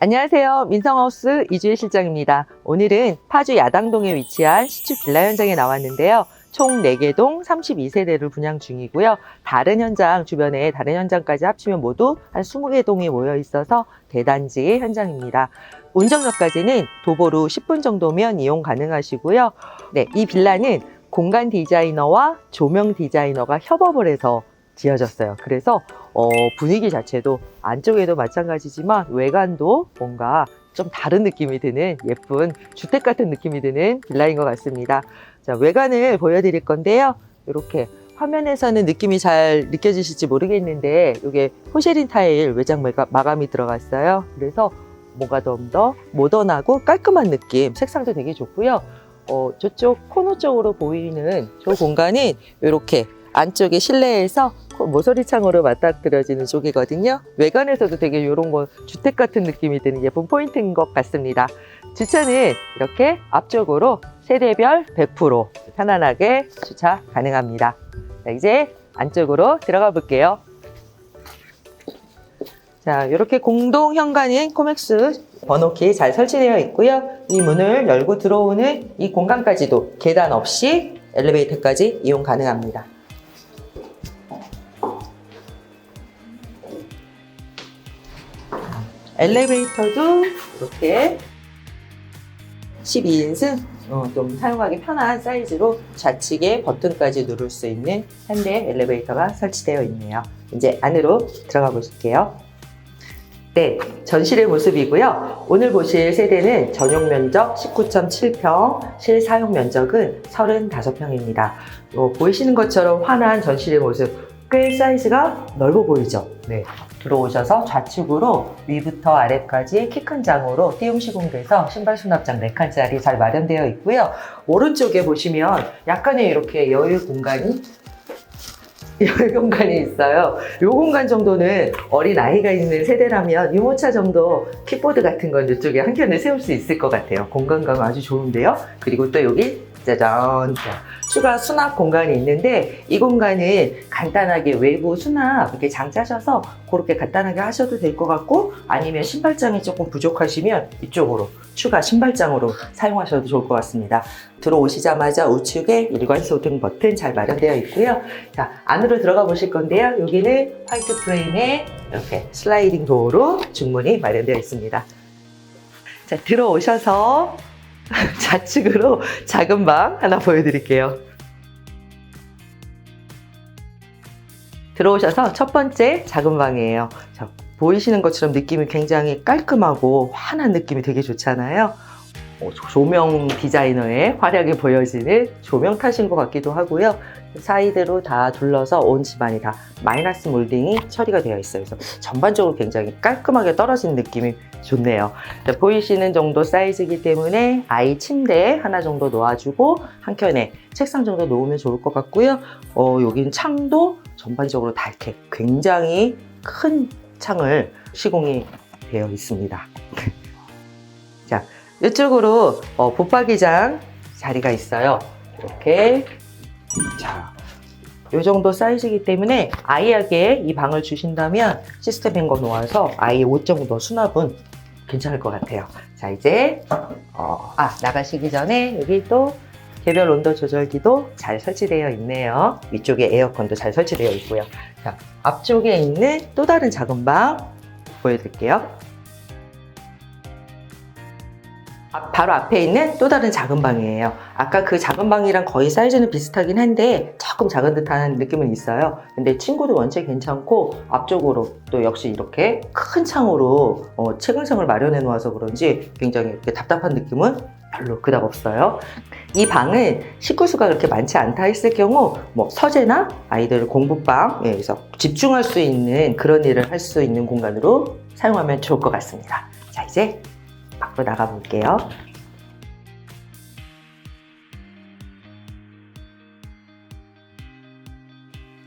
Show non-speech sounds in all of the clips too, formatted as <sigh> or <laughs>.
안녕하세요. 민성하우스 이주혜 실장입니다. 오늘은 파주 야당동에 위치한 시축 빌라 현장에 나왔는데요. 총 4개 동 32세대를 분양 중이고요. 다른 현장, 주변에 다른 현장까지 합치면 모두 한 20개 동이 모여 있어서 대단지의 현장입니다. 운정역까지는 도보로 10분 정도면 이용 가능하시고요. 네, 이 빌라는 공간 디자이너와 조명 디자이너가 협업을 해서 지어졌어요. 그래서 어, 분위기 자체도 안쪽에도 마찬가지지만 외관도 뭔가 좀 다른 느낌이 드는 예쁜 주택 같은 느낌이 드는 빌라인 것 같습니다. 자, 외관을 보여드릴 건데요. 이렇게 화면에서는 느낌이 잘 느껴지실지 모르겠는데 이게 포쉐린 타일 외장 마감이 들어갔어요. 그래서 뭔가 좀 더 모던하고 깔끔한 느낌, 색상도 되게 좋고요. 어, 저쪽 코너 쪽으로 보이는 저 공간은 이렇게 안쪽에 실내에서 모서리 창으로 맞닥뜨려지는 쪽이거든요. 외관에서도 되게 이런 거 주택 같은 느낌이 드는 예쁜 포인트인 것 같습니다. 주차는 이렇게 앞쪽으로 세대별 100% 편안하게 주차 가능합니다. 자, 이제 안쪽으로 들어가 볼게요. 자, 이렇게 공동 현관인 코맥스 번호키 잘 설치되어 있고요. 이 문을 열고 들어오는 이 공간까지도 계단 없이 엘리베이터까지 이용 가능합니다. 엘리베이터도 이렇게 12인승 어, 좀 사용하기 편한 사이즈로 좌측에 버튼까지 누를 수 있는 현대 엘리베이터가 설치되어 있네요. 이제 안으로 들어가 보실게요. 네, 전실의 모습이고요. 오늘 보실 세대는 전용 면적 19.7평, 실사용 면적은 35평입니다. 어, 보이시는 것처럼 환한 전실의 모습, 꽤 사이즈가 넓어 보이죠? 네. 들어오셔서 좌측으로 위부터 아래까지 키 큰 장으로 띄움 시공돼서 신발 수납장 4칸짜리 잘 마련되어 있고요. 오른쪽에 보시면 약간의 이렇게 여유 공간이 <laughs> 여유 공간이 있어요. 이 공간 정도는 어린 아이가 있는 세대라면 유모차 정도 킥보드 같은 건 이쪽에 한 켠에 세울 수 있을 것 같아요. 공간감 아주 좋은데요. 그리고 또 여기 짜잔 자, 추가 수납 공간이 있는데 이 공간은 간단하게 외부 수납 이렇게 장 짜셔서 그렇게 간단하게 하셔도 될 것 같고 아니면 신발장이 조금 부족하시면 이쪽으로 추가 신발장으로 사용하셔도 좋을 것 같습니다. 들어오시자마자 우측에 일관 소등 버튼 잘 마련되어 있고요. 자, 안으로 들어가 보실 건데요. 여기는 화이트 프레임에 이렇게 슬라이딩 도어로 중문이 마련되어 있습니다. 자, 들어오셔서 <laughs> 좌측으로 작은 방 하나 보여드릴게요. 들어오셔서 첫 번째 작은 방이에요. 자, 보이시는 것처럼 느낌이 굉장히 깔끔하고 환한 느낌이 되게 좋잖아요. 어, 조명 디자이너의 활약이 보여지는 조명 탓인 것 같기도 하고요. 사이드로 다 둘러서 온 집안이 다 마이너스 몰딩이 처리가 되어 있어요. 그래서 전반적으로 굉장히 깔끔하게 떨어진 느낌이 좋네요. 자, 보이시는 정도 사이즈이기 때문에 아이 침대 하나 정도 놓아주고 한켠에 책상 정도 놓으면 좋을 것 같고요. 어, 여기는 창도 전반적으로 다 이렇게 굉장히 큰 창을 시공이 되어 있습니다. 자, 이쪽으로 어, 붙박이장 자리가 있어요. 이렇게 자, 이 정도 사이즈이기 때문에 아이에게 이 방을 주신다면 시스템 뱅거 놓아서 아이 옷 정도 수납은 괜찮을 것 같아요. 자, 이제 어, 아 나가시기 전에 여기 또 개별 온도 조절기도 잘 설치되어 있네요. 위쪽에 에어컨도 잘 설치되어 있고요. 자, 앞쪽에 있는 또 다른 작은 방 보여드릴게요. 바로 앞에 있는 또 다른 작은 방이에요. 아까 그 작은 방이랑 거의 사이즈는 비슷하긴 한데 조금 작은 듯한 느낌은 있어요. 근데 친구도 원체 괜찮고 앞쪽으로 또 역시 이렇게 큰 창으로 어, 채광창을 마련해 놓아서 그런지 굉장히 이렇게 답답한 느낌은 별로 그닥 없어요. 이 방은 식구 수가 그렇게 많지 않다 했을 경우 뭐 서재나 아이들 공부방 예, 집중할 수 있는 그런 일을 할 수 있는 공간으로 사용하면 좋을 것 같습니다. 자 이제 밖으로 나가 볼게요.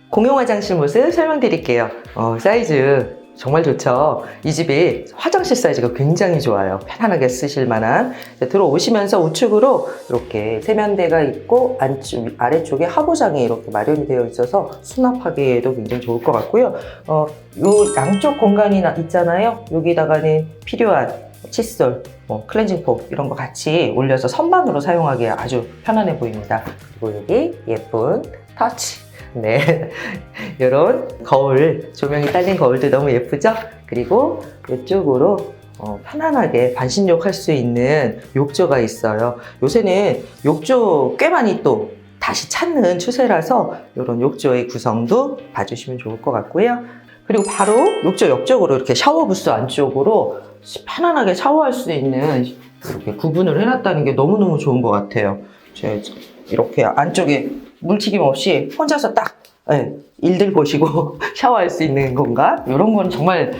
공용 화장실 모습 설명드릴게요. 어, 사이즈 정말 좋죠. 이 집이 화장실 사이즈가 굉장히 좋아요. 편안하게 쓰실 만한. 들어오시면서 우측으로 이렇게 세면대가 있고 안쪽, 아래쪽에 하부장이 이렇게 마련이 되어 있어서 수납하기에도 굉장히 좋을 것 같고요. 어, 요 양쪽 공간이 나- 있잖아요. 여기다가는 필요한 칫솔, 뭐 클렌징 폼 이런 거 같이 올려서 선반으로 사용하기에 아주 편안해 보입니다. 그리고 여기 예쁜 터치. 네. <laughs> 이런 거울, 조명이 딸린 거울도 너무 예쁘죠? 그리고 이쪽으로 어, 편안하게 반신욕 할 수 있는 욕조가 있어요. 요새는 욕조 꽤 많이 또 다시 찾는 추세라서 이런 욕조의 구성도 봐주시면 좋을 것 같고요. 그리고 바로 욕조 옆쪽으로 이렇게 샤워 부스 안쪽으로 편안하게 샤워할 수 있는 이렇게 구분을 해놨다는 게 너무너무 좋은 것 같아요. 제가 이렇게 안쪽에 물튀김 없이 혼자서 딱 예, 일들 보시고 <laughs> 샤워할 수 있는 공간 이런 건 정말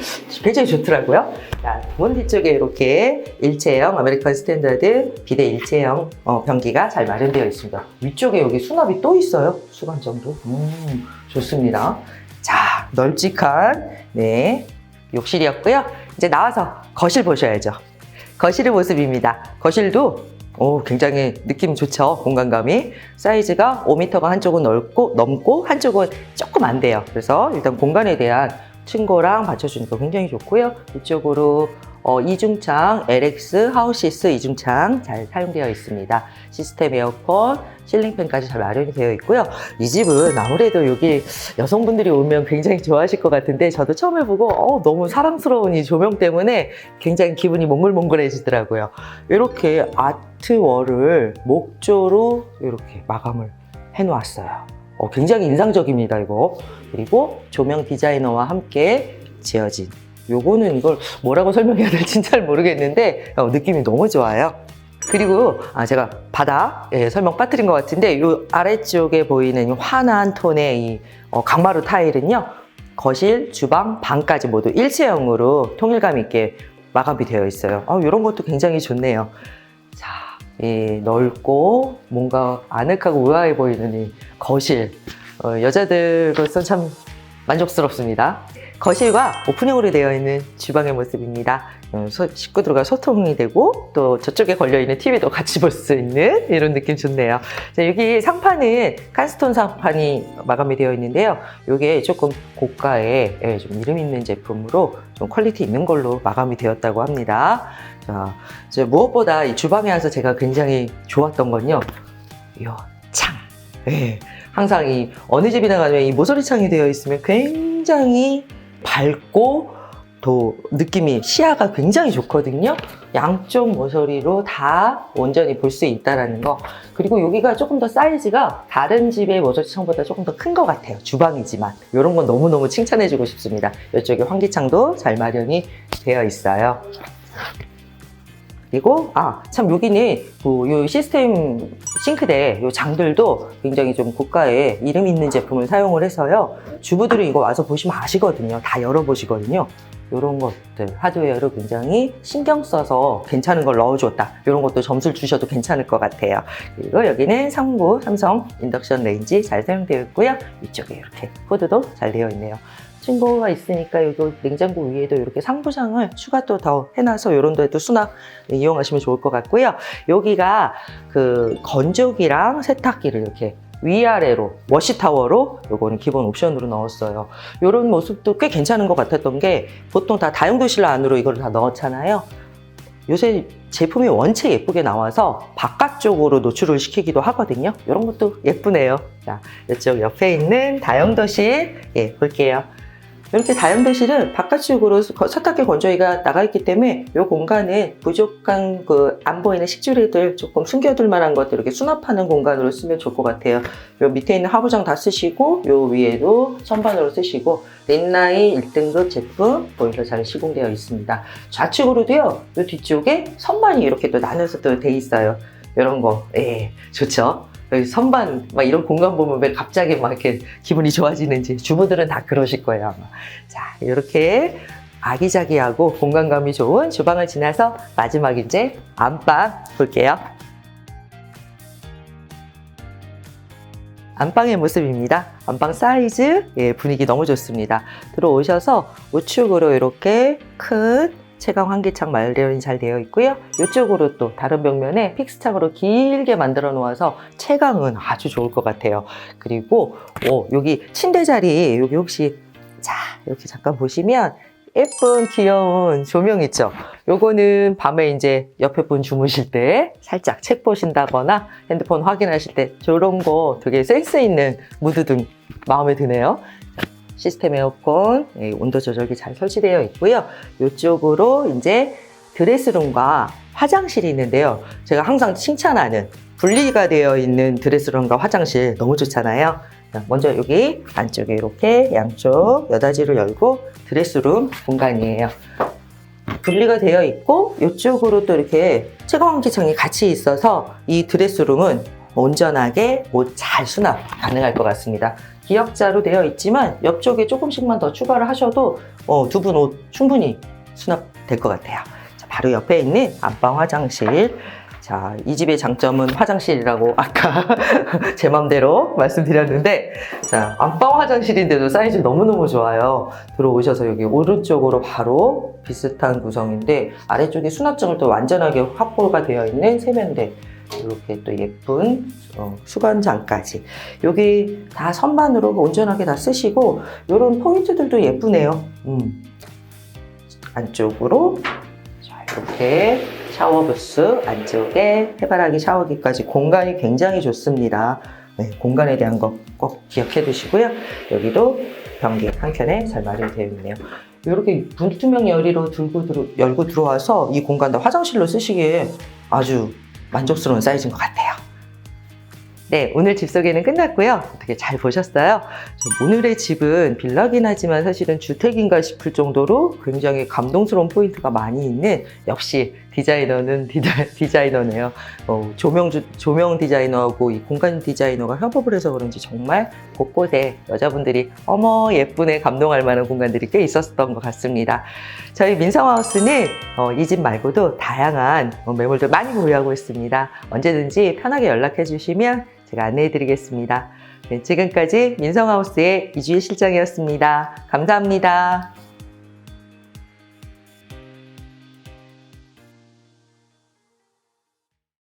굉장히 좋더라고요. 자, 문 뒤쪽에 이렇게 일체형 아메리칸 스탠다드 비대 일체형 어, 변기가 잘 마련되어 있습니다. 위쪽에 여기 수납이 또 있어요. 수관정도. 음, 좋습니다. 자, 널찍한 네 욕실이었고요. 이제 나와서 거실 보셔야죠. 거실의 모습입니다. 거실도 오, 굉장히 느낌 좋죠. 공간감이. 사이즈가 5m가 한쪽은 넓고, 넘고, 한쪽은 조금 안 돼요. 그래서 일단 공간에 대한 층고랑 받쳐주니까 굉장히 좋고요. 이쪽으로 어, 이중창, LX, 하우시스 이중창 잘 사용되어 있습니다. 시스템 에어컨, 실링팬까지 잘 마련이 되어 있고요. 이 집은 아무래도 여기 여성분들이 오면 굉장히 좋아하실 것 같은데 저도 처음에 보고 어, 너무 사랑스러운 이 조명 때문에 굉장히 기분이 몽글몽글해지더라고요. 이렇게 아트월을 목조로 이렇게 마감을 해놓았어요. 어, 굉장히 인상적입니다, 이거. 그리고 조명 디자이너와 함께 지어진 요거는 이걸 뭐라고 설명해야 될지 잘 모르겠는데 어, 느낌이 너무 좋아요. 그리고 아, 제가 바다 예, 설명 빠뜨린 것 같은데 이 아래쪽에 보이는 이 환한 톤의 이 어, 강마루 타일은요 거실, 주방, 방까지 모두 일체형으로 통일감 있게 마감이 되어 있어요. 아, 이런 것도 굉장히 좋네요. 자, 이 넓고 뭔가 아늑하고 우아해 보이는 이 거실 어, 여자들로서 참 만족스럽습니다. 거실과 오픈형으로 되어 있는 주방의 모습입니다. 어, 소- 식구들과 소통이 되고 또 저쪽에 걸려있는 TV도 같이 볼 수 있는 이런 느낌 좋네요. 자, 여기 상판은 칸스톤 상판이 마감이 되어 있는데요. 이게 조금 고가의 예, 좀 이름 있는 제품으로 좀 퀄리티 있는 걸로 마감이 되었다고 합니다. 자, 이제 무엇보다 이 주방에 와서 제가 굉장히 좋았던 건요. 요 창. 예. 항상 이 어느 집이나 가면 이 모서리 창이 되어 있으면 굉장히 밝고 또 느낌이 시야가 굉장히 좋거든요. 양쪽 모서리로 다 온전히 볼 수 있다라는 거. 그리고 여기가 조금 더 사이즈가 다른 집의 모서리 창보다 조금 더 큰 것 같아요. 주방이지만 이런 건 너무 너무 칭찬해주고 싶습니다. 이쪽에 환기창도 잘 마련이 되어 있어요. 그리고 아 참 여기는 그요 시스템 싱크대 요 장들도 굉장히 좀 고가의 이름 있는 제품을 사용을 해서요. 주부들이 이거 와서 보시면 아시거든요. 다 열어보시거든요. 이런 것들 하드웨어를 굉장히 신경 써서 괜찮은 걸 넣어줬다. 이런 것도 점수를 주셔도 괜찮을 것 같아요. 그리고 여기는 상부 삼성 인덕션 레인지 잘 사용되어 있고요. 이쪽에 이렇게 코드도 잘 되어 있네요 친구가 있으니까 여기 냉장고 위에도 이렇게 상부장을 추가 또 더 해놔서 이런 데도 수납 이용하시면 좋을 것 같고요. 여기가 그 건조기랑 세탁기를 이렇게 위아래로 워시타워로 요거는 기본 옵션으로 넣었어요. 이런 모습도 꽤 괜찮은 것 같았던 게 보통 다 다용도실 안으로 이걸 다 넣었잖아요. 요새 제품이 원체 예쁘게 나와서 바깥쪽으로 노출을 시키기도 하거든요. 이런 것도 예쁘네요. 자, 이쪽 옆에 있는 다용도실 예, 볼게요. 이렇게 다용도실은 바깥쪽으로 거- 세탁기 건조기가 나가 있기 때문에 이 공간은 부족한 그 안 보이는 식주리들 조금 숨겨둘 만한 것들 이렇게 수납하는 공간으로 쓰면 좋을 것 같아요. 요 밑에 있는 하부장 다 쓰시고 요 위에도 선반으로 쓰시고 린나이 1등급 제품 보일러 잘 시공되어 있습니다. 좌측으로도요. 요 뒤쪽에 선반이 이렇게 또 나눠서 또 돼 있어요. 이런 거, 예, 좋죠. 선반 막 이런 공간 보면 왜 갑자기 막 이렇게 기분이 좋아지는지 주부들은 다 그러실 거예요 아마. 자 이렇게 아기자기하고 공간감이 좋은 주방을 지나서 마지막 이제 안방 볼게요. 안방의 모습입니다. 안방 사이즈, 예, 분위기 너무 좋습니다. 들어오셔서 우측으로 이렇게 큰 채광 환기창 마련이 잘 되어 있고요. 이쪽으로 또 다른 벽면에 픽스창으로 길게 만들어 놓아서 채광은 아주 좋을 것 같아요. 그리고 오, 여기 침대 자리 여기 혹시 자 이렇게 잠깐 보시면 예쁜 귀여운 조명 있죠. 요거는 밤에 이제 옆에 분 주무실 때 살짝 책 보신다거나 핸드폰 확인하실 때 저런 거 되게 센스 있는 무드등 마음에 드네요. 시스템 에어컨 예, 온도 조절기 잘 설치되어 있고요. 이쪽으로 이제 드레스룸과 화장실이 있는데요. 제가 항상 칭찬하는 분리가 되어 있는 드레스룸과 화장실 너무 좋잖아요. 자, 먼저 여기 안쪽에 이렇게 양쪽 여닫이를 열고 드레스룸 공간이에요. 분리가 되어 있고 이쪽으로 또 이렇게 채광기창이 같이 있어서 이 드레스룸은 온전하게 옷 잘 수납 가능할 것 같습니다. 기역자로 되어 있지만 옆쪽에 조금씩만 더 추가를 하셔도 어, 두분 옷 충분히 수납될 것 같아요. 자, 바로 옆에 있는 안방 화장실. 자, 이 집의 장점은 화장실이라고 아까 <laughs> 제 맘대로 말씀드렸는데, 자, 안방 화장실인데도 사이즈 너무너무 좋아요. 들어오셔서 여기 오른쪽으로 바로 비슷한 구성인데, 아래쪽에 수납장을 또 완전하게 확보가 되어 있는 세면대. 이렇게 또 예쁜 어, 수건장까지. 여기 다 선반으로 온전하게 다 쓰시고, 이런 포인트들도 예쁘네요. 음. 안쪽으로 자, 이렇게 샤워 부스 안쪽에 해바라기 샤워기까지 공간이 굉장히 좋습니다. 네, 공간에 대한 거 꼭 기억해 두시고요. 여기도 변기 한 켠에 잘 마련되어 있네요. 이렇게 불투명 열이로 들고 들어, 열고 들어와서 이 공간도 화장실로 쓰시기에 아주 만족스러운 사이즈인 것 같아요. 네, 오늘 집 소개는 끝났고요. 어떻게 잘 보셨어요? 저 오늘의 집은 빌라긴 하지만 사실은 주택인가 싶을 정도로 굉장히 감동스러운 포인트가 많이 있는 역시 디자이너는 디자, <laughs> 디자이너네요. 어, 조명, 주- 조명 디자이너하고 이 공간 디자이너가 협업을 해서 그런지 정말 곳곳에 여자분들이 어머 예쁘네 감동할 만한 공간들이 꽤 있었던 것 같습니다. 저희 민성하우스는 어, 이 집 말고도 다양한 어, 매물들 많이 보유하고 있습니다. 언제든지 편하게 연락해 주시면 제가 안내해 드리겠습니다. 네, 지금까지 민성하우스의 이주희 실장이었습니다. 감사합니다.